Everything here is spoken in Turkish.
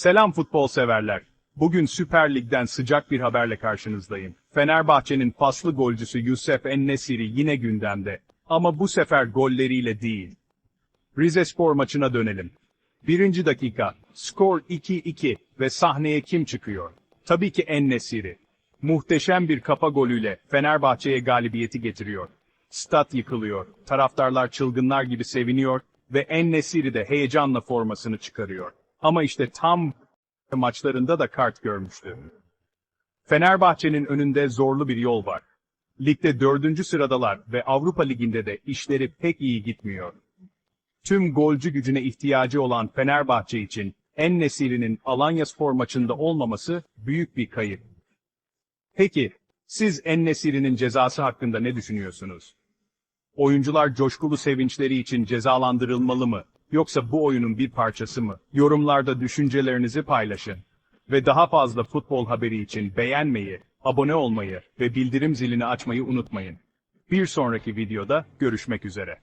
Selam futbol severler. Bugün Süper Lig'den sıcak bir haberle karşınızdayım. Fenerbahçe'nin paslı golcüsü Yusuf En-Nesyri yine gündemde. Ama bu sefer golleriyle değil. Rize Spor maçına dönelim. Birinci dakika, skor 2-2 ve sahneye kim çıkıyor? Tabii ki En-Nesyri. Muhteşem bir kafa golüyle Fenerbahçe'ye galibiyeti getiriyor. Stat yıkılıyor, taraftarlar çılgınlar gibi seviniyor ve En-Nesyri de heyecanla formasını çıkarıyor. Ama işte tam maçlarında da kart görmüştü. Fenerbahçe'nin önünde zorlu bir yol var. Ligde dördüncü sıradalar ve Avrupa Ligi'nde de işleri pek iyi gitmiyor. Tüm golcü gücüne ihtiyacı olan Fenerbahçe için En-Nesyri'nin Alanya Spor maçında olmaması büyük bir kayıp. Peki, siz En-Nesyri'nin cezası hakkında ne düşünüyorsunuz? Oyuncular coşkulu sevinçleri için cezalandırılmalı mı? Yoksa bu oyunun bir parçası mı? Yorumlarda düşüncelerinizi paylaşın. Ve daha fazla futbol haberi için beğenmeyi, abone olmayı ve bildirim zilini açmayı unutmayın. Bir sonraki videoda görüşmek üzere.